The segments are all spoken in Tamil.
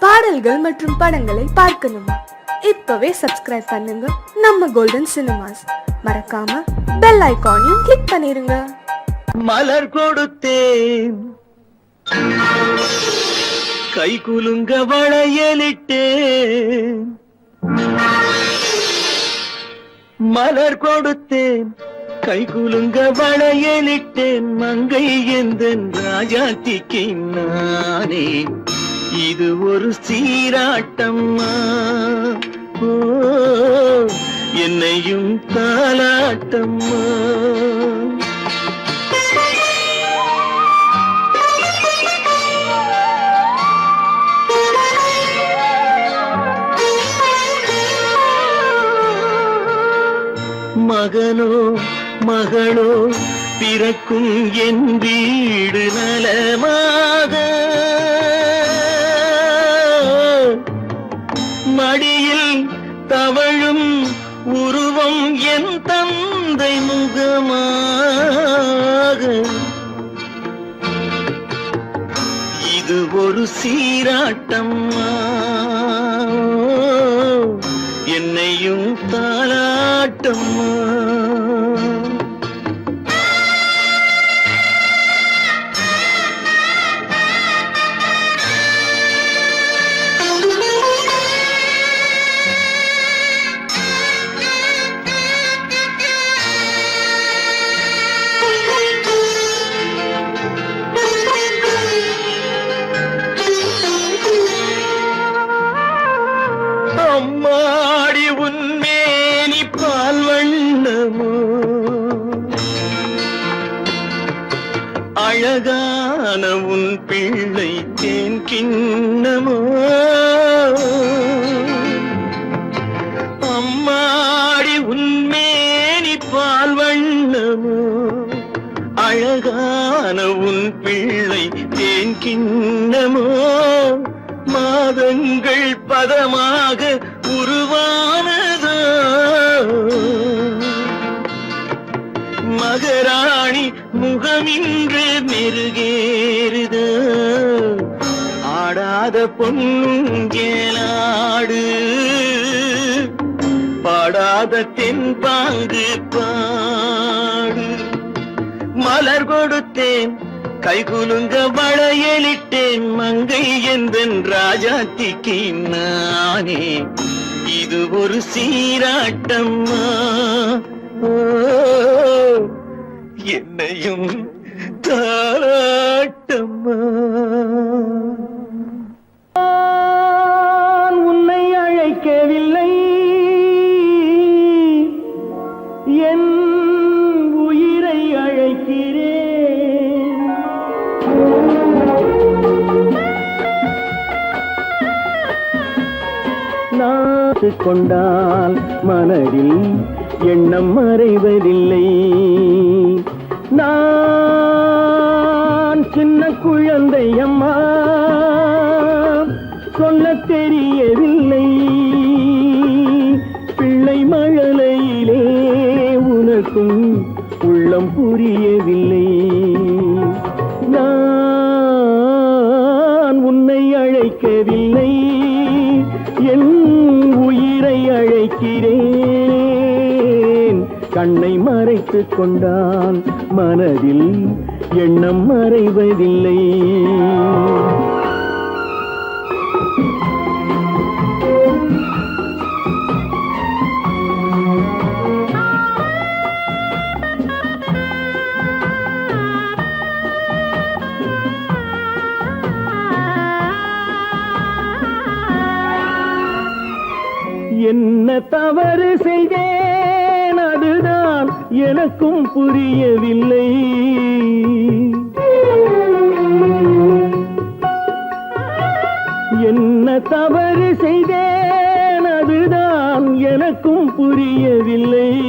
பாடல்கள் மற்றும் படங்களை பார்க்கணுமா. இப்பவே சப்ஸ்கிரைப் பண்ணுங்க. நம்ம கோல்டன் சினிமாஸ் மறக்காம பெல் ஐகானையும் கிளிக் பண்ணிருங்க. மலர் கொடுத்தேன். கை குலுங்க வளையலிட்டேன். மலர் கொடுத்தேன். கை குலுங்க வளையலிட்டேன். மங்கை எந்த ராஜாத்திக்கு நானே. இது ஒரு சீராட்டம்மா. என்னையும் தாலாட்டம்மா மகனோ மகளோ பிறக்கும் என் வீடு நலமாக. மடியில் தவழும் உருவம் என் தந்தை முகமாக. இது ஒரு சீராட்டம்மா என்னையும் தாளாட்டம்மா அழகான உன் பிள்ளை தேன் கிண்ணமோ? அம்மாடி உன்மேனி பால் வண்ணமோ? அழகான உன் பிள்ளை தேன் கிண்ணமோ? மாதங்கள் பதமாக உருவானதோ மகராணி முகமின்று மெருகே. ஆடாத பொன்னுங்கேலாடு பாடாத தென்பாங்கு பாடு. மலர் கொடுத்தேன் கைகுலுங்க வளையலிட்டேன் மங்கை என்பன் ராஜாத்திக்கு நானே. இது ஒரு சீராட்டம்மா. என்னையும் தாராட்டம்மா நாட்டு கொண்டால் மனதில் எண்ணம் மறைவதில்லை. கொண்டால் மனதில் எண்ணம் மறைவதில்லை. என்ன தவறு செய்தேன் எனக்கும் புரியவில்லை. என்ன தவறு செய்தேன் அதுதான் எனக்கும் புரியவில்லை.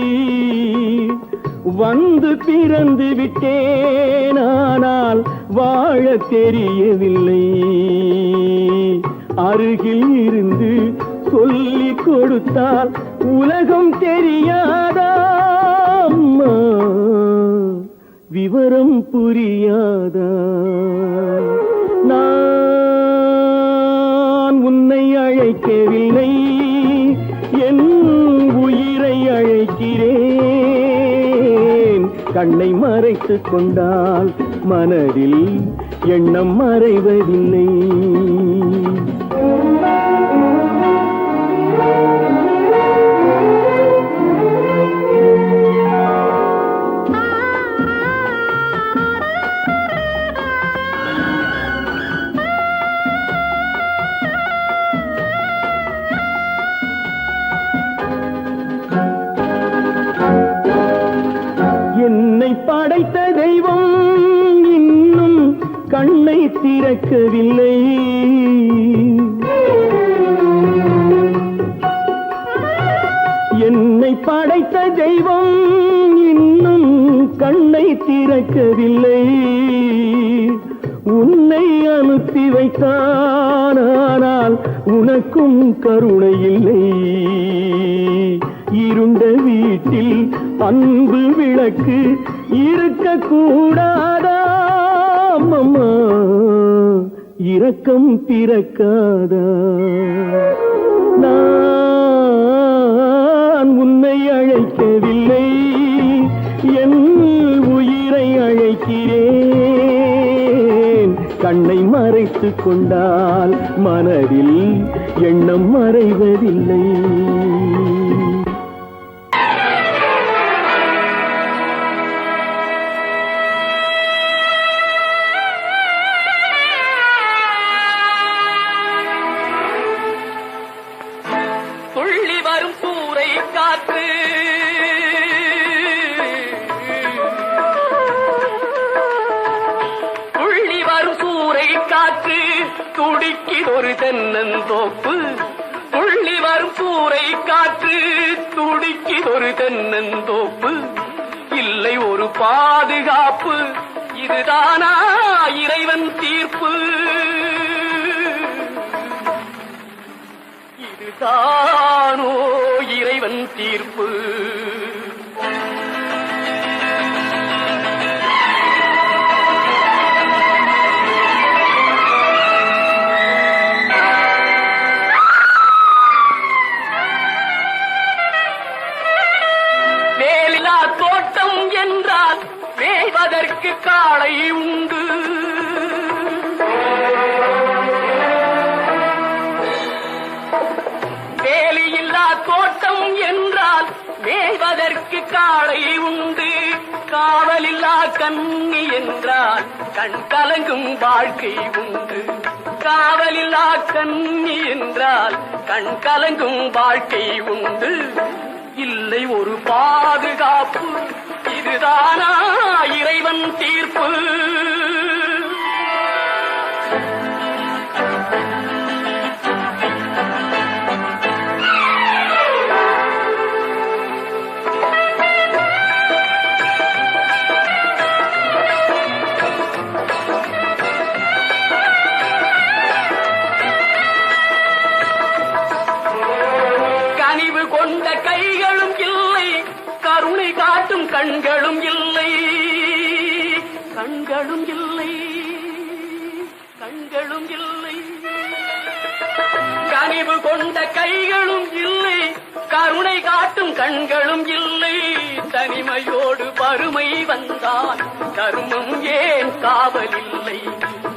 வந்து பிறந்து விட்டேன் ஆனால் வாழ தெரியவில்லை. அருகில் இருந்து சொல்லிக் கொடுத்தால் உலகம் தெரியாதா? விவரம் புரியாதா? நான் உன்னை அழைக்கவில்லை என் உயிரை அழைக்கிறேன். கண்ணை மறைத்து கொண்டால் மனதில் எண்ணம் மறைவதில்லை. திறக்கவில்லை. என்னை படைத்த தெய்வம் இன்னும் கண்ணை திறக்கவில்லை. உன்னை அனுப்பி வைத்தானால் உனக்கும் கருணை இல்லை. இருண்ட வீட்டில் அன்பு விளக்கு இருக்கக்கூடாது. இரக்கம் பிறக்காதா? நான் உன்னை அழைக்கவில்லை. என் உயிரை அழைக்கிறேன். கண்ணை மறைத்து கொண்டால் மனதில் எண்ணம் மறைவதில்லை. துள்ளி வரும் சூறை காற்று துள்ளி வரும் சூறை காற்று துடிக்கிதொரு தென்னந்தோப்பு துள்ளி வரும் சூறை காற்று துடிக்கிதொரு தென்னந்தோப்பு இல்லை ஒரு பாதுகாப்பு. இதுதானா இறைவன் தீர்ப்பு. தானோ இறைவன் தீர்ப்பு. வேலிலா தோட்டம் என்றால் வேய்வதற்கு காலை உண்டு. மேய்வதற்கு காளை உண்டு. காவலில்லா கண்ணி என்றால் கண் கலங்கும் வாழ்க்கை உண்டு. காவலில்லா கண்ணி என்றால் கண் கலங்கும் வாழ்க்கை உண்டு. இல்லை ஒரு பாதுகாப்பு இதுதானா இறைவன் தீர்ப்பு. கண்களும் இல்லை. கண்களும் இல்லை. கண்களும் இல்லை. கனிவு கொண்ட கைகளும் இல்லை. கருணை காட்டும் கண்களும் இல்லை. தனிமையோடு பருமை வந்தால் தர்மம் ஏன் காவலில்லை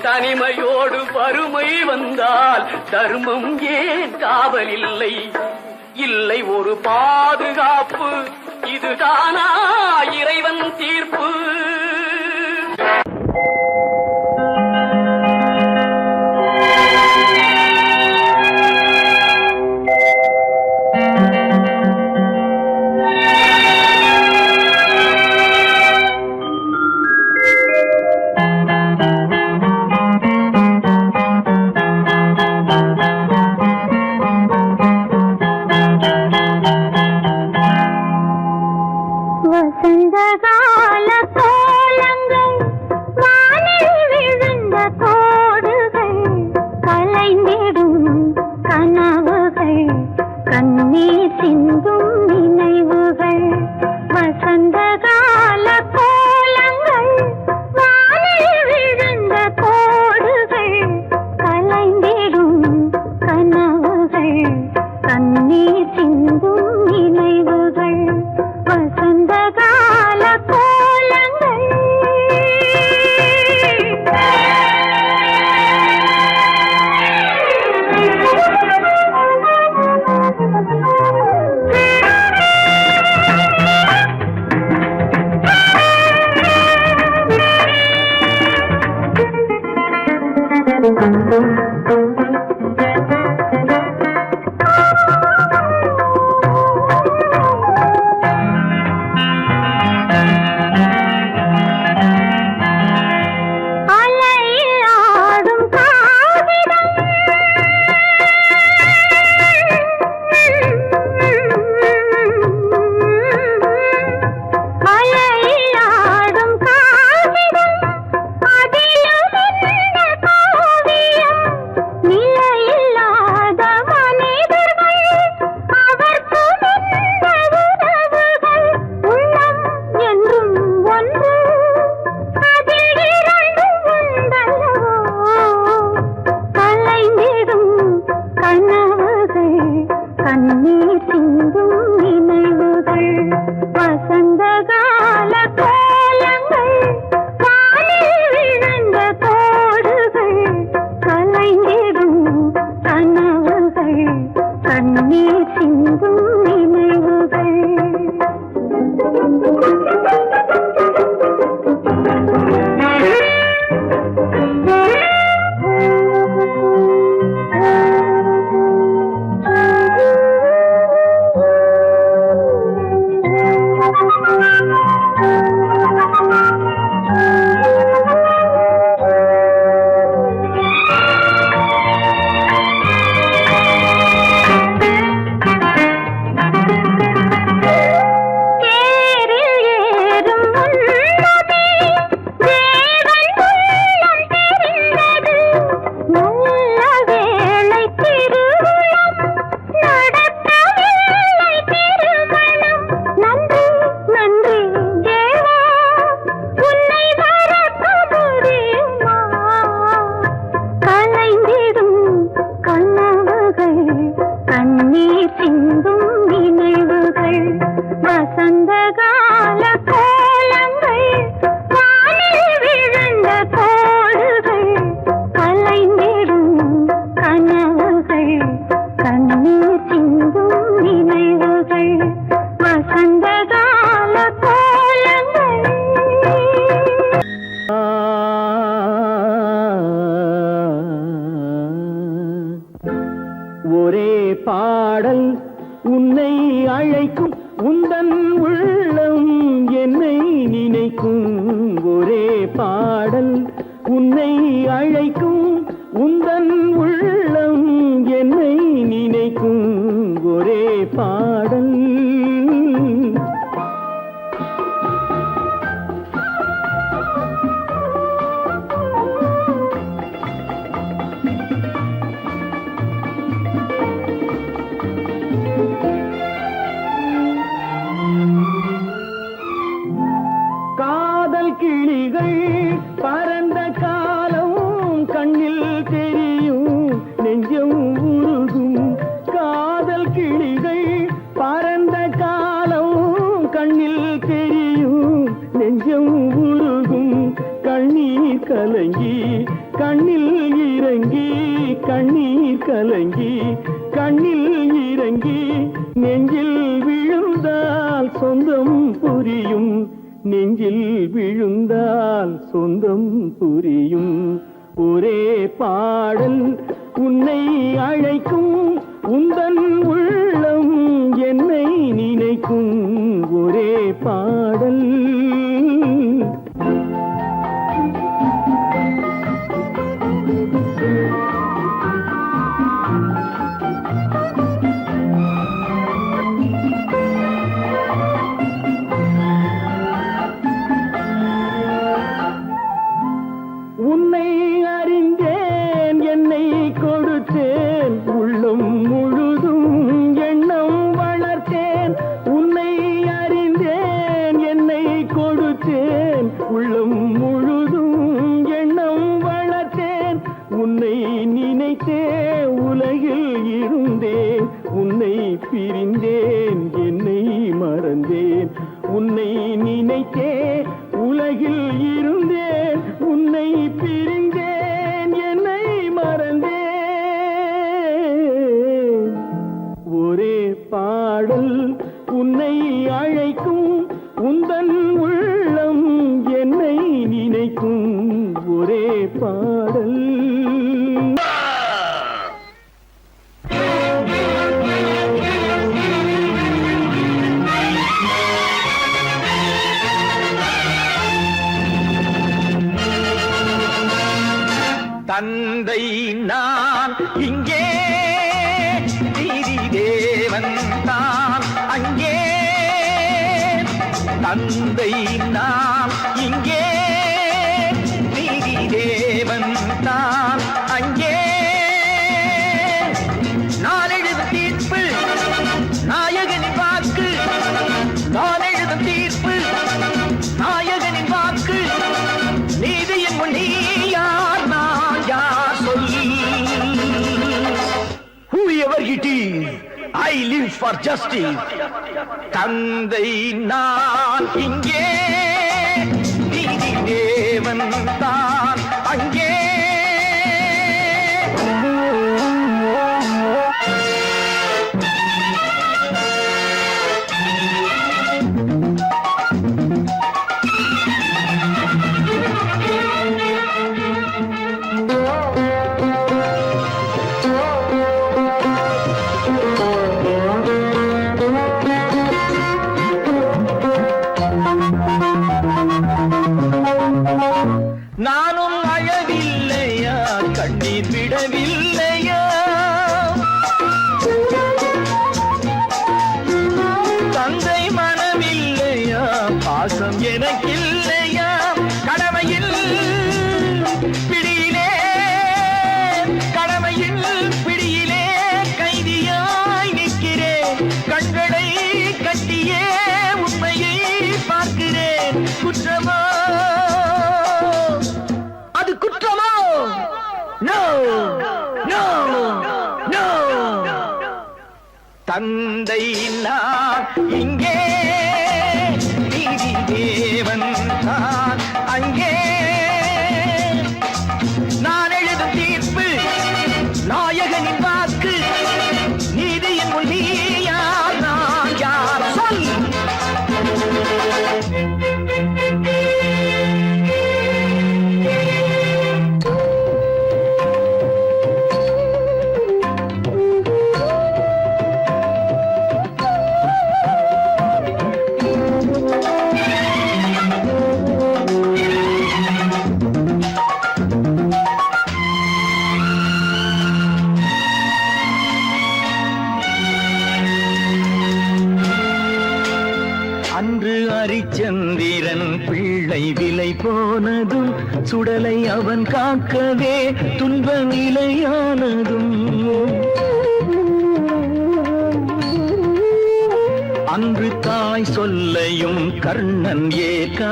தனிமையோடு வறுமை வந்தால் தர்மம் ஏன் காவலில்லை இல்லை ஒரு பாதுகாப்பு இதுதானா இறைவன் தீர்ப்பு? ஃபார் ஜஸ்டிஸ் தந்தை நான் இங்கே. காயவில்லையா கண்ணீர் விடவில்லையா? தந்தை நான் இங்கே நீதி தேவன் தான். அங்கே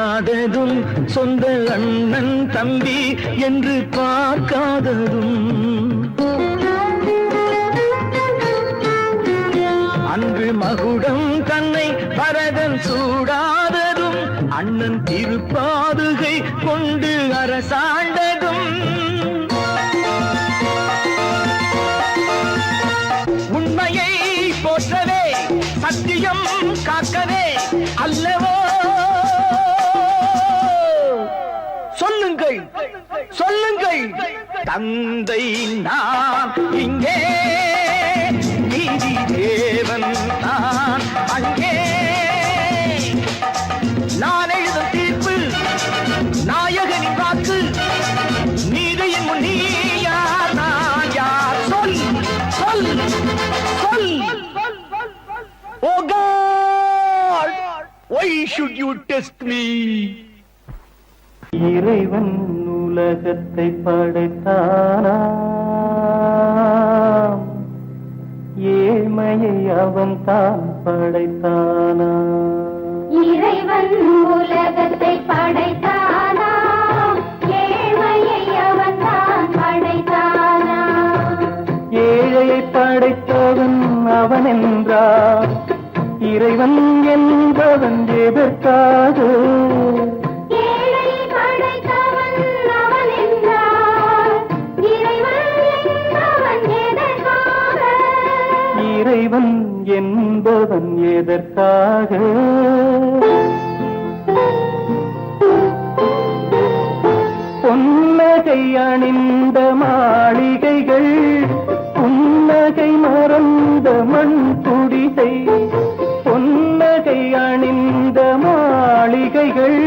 ஏற்காததும் சொந்த அண்ணன் தம்பி என்று பார்க்காததும். அன்று மகுடம் தன்னை பரதன் சூடாததும் அண்ணன் திருப்பாதுகை கொண்டு அரசாள் தந்தை தந்தை நான் இங்கே நீதி தேவன் நான் அங்கே. நான் எழுதும் தீர்ப்பு நாயகனின் வாக்கு நீதியின் முன் நீ யார்? நான் யார்? சொல் சொல் சொல். ஓ God why should you test me? இறைவன் உலகத்தை படைத்தானா ஏழ்மையை அவன் தான் படைத்தானா இறைவன் உலகத்தை படைத்தானா ஏழ்மையை அவன் தான் படைத்தானா ஏழையை படைத்தவன் அவன் என்றார். இறைவன் என்பவன் எதற்காக? இறைவன் என்பவன் எதற்காக? பொன்னகை அணிந்த மாளிகைகள் புன்னகை மறந்த மண் துடிசை பொன்னகை அணிந்த மாளிகைகள்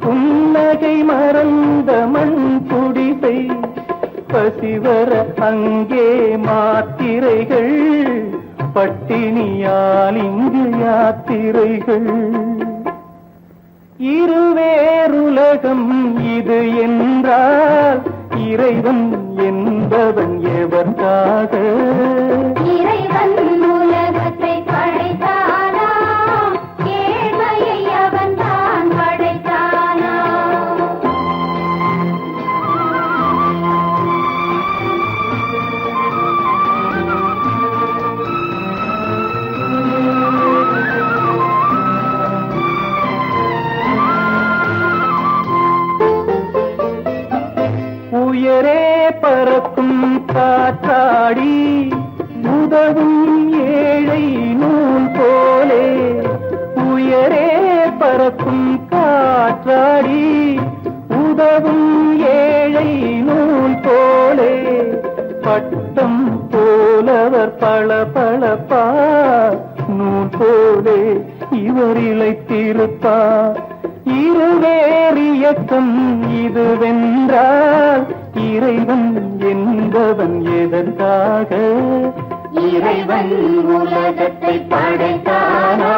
புன்னகை மறந்த மண் துடிசை பசிவர அங்கே மாத்திரைகள் பட்டினியால் இங்கு யாத்திரைகள் இருவேருலகம் இது என்றால் இறைவன் என்பவன் எவர்காக இறை இறைவன் உலகத்தை படைத்தானா?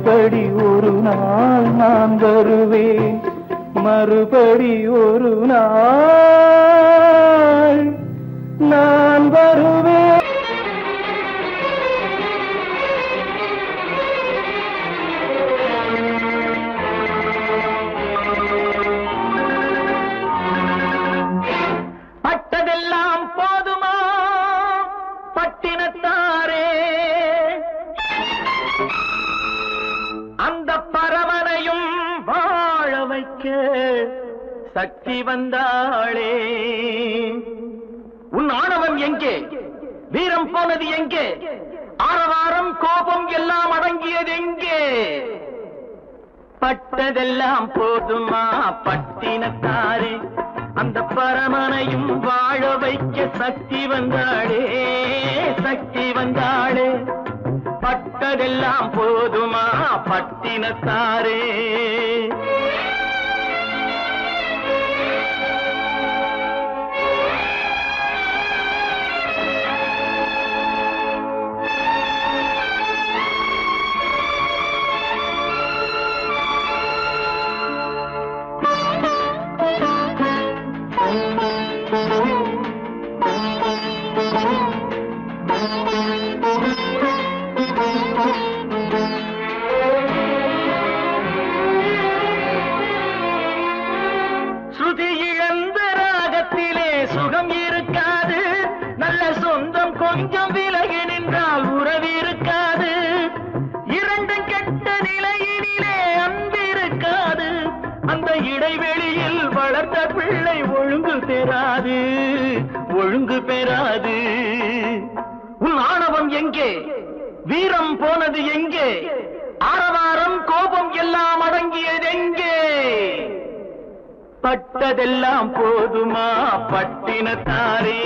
மறுபடி ஒரு நாள் நான் வருவேன் மறுபடி ஒரு நாள் எல்லாம் போதுமா பட்டினத்தாரே? வளர்த்த பிள்ளை ஒழுங்கு பெறாது ஒழுங்கு பெறாது. உன் ஆணவம் எங்கே? வீரம் போனது எங்கே? ஆரவாரம் கோபம் எல்லாம் அடங்கியது எங்கே? பட்டதெல்லாம் போதுமா பட்டினத்தாரே?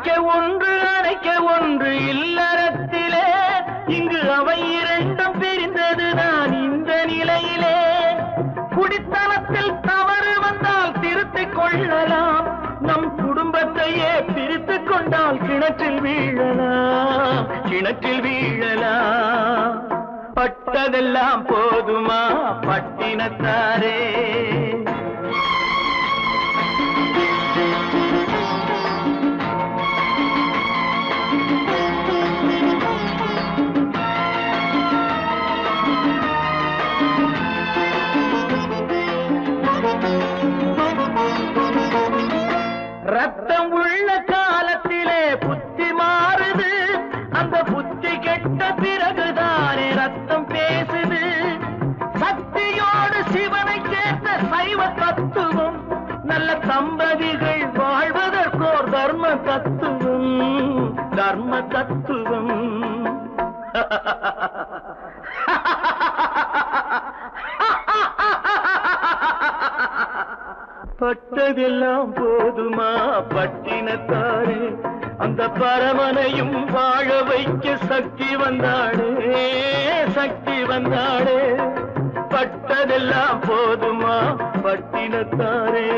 அணைக்க ஒன்று அணைக்க ஒன்று இல்லறத்திலே. இங்கு அவை இரண்டும் பிரிந்தது நான் இந்த நிலையிலே. குடித்தனத்தில் தவறு வந்தால் திருத்திக் கொள்ளலாம். நம் குடும்பத்தையே பிரித்துக் கொண்டால் கிணற்றில் வீழலாம். கிணற்றில் வீழலாம். பட்டதெல்லாம் போதுமா பட்டினத்தாரே? தத்துவம் தர்ம தத்துவம் பட்டதெல்லாம் போதுமா பட்டினத்தாரே? அந்த பரமனையும் வாழ வைக்க சக்தி வந்தாடே சக்தி வந்தாடே பட்டதெல்லாம் போதுமா பட்டினத்தாரே?